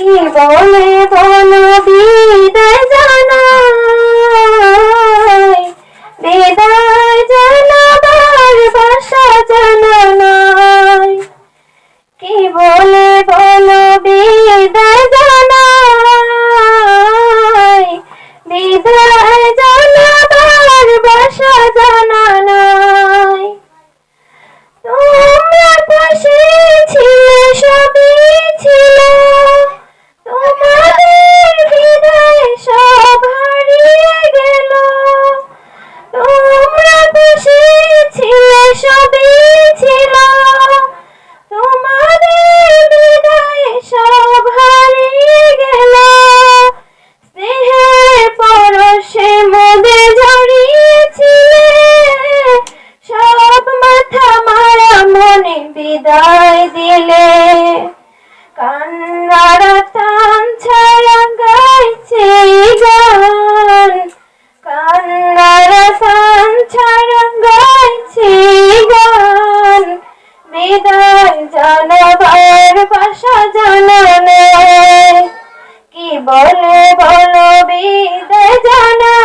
কি বলে বলো জানাই বলে বলো বিদায় জানাই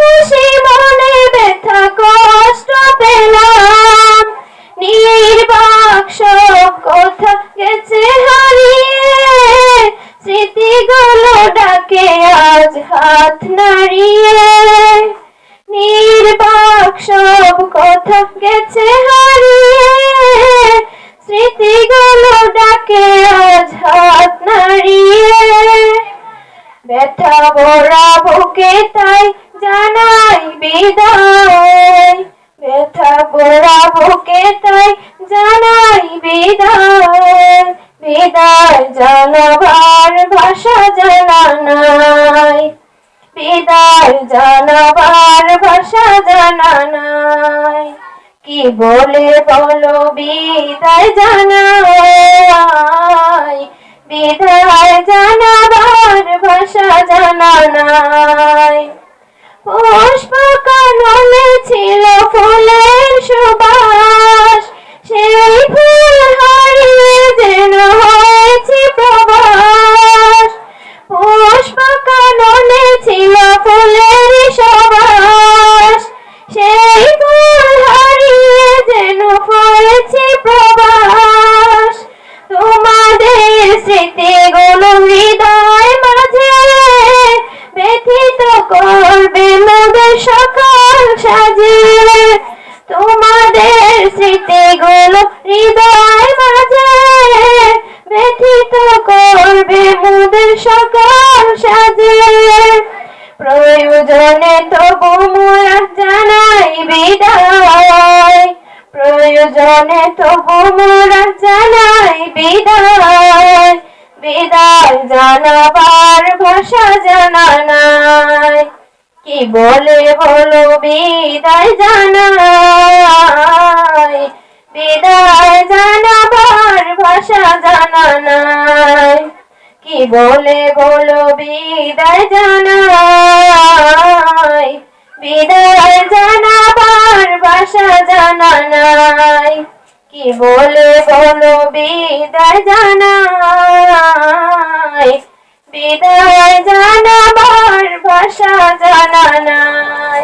খুশি মনে ব্যথা কষ্ট পেলাম। নির্বাক কথা গেছে হারিয়ে। স্মৃতিগুলো ডাকে আজ হাত নাড়িয়ে। নির্বাক সব কথা গেছে হারিয়ে। স্মৃতিগুলো ডাকে আজ হাত নাড়িয়ে। ব্যথা ভরা বুকে তাই জানাই বিদায়। ব্যথা ভরা বুকে তাই জানাই বিদায়। বিদায় জানাবার ভাষা জানা নাই। বিদায় জানাবার ভাষা জানা নাই। কি বলে বলো বিদায় জানাই। বিদায় জানাবার ভাষা জানা নাই। ছিল ফুলের তোমাদের স্মৃতিগুলো হৃদয় মাঝে। ব্যথিত করবে মোদের সকাল সাজে। প্রয়োজনে তবু মোরা জানাই বিদায়। প্রয়োজনে তবু মোরা জানাই বিদায়। বিদায় জানাবার ভাষা জানা কি বলে বলো বিদায় জানাই, বিদায় জানাবার ভাষা জানা নাই। কি বলে বলো বিদায় জানাই, বিদায় জানাবার ভাষা জানা নাই। কি বলে বলো বিদায় জানাই বিদায় জানাবার ভাষা জানা নাই।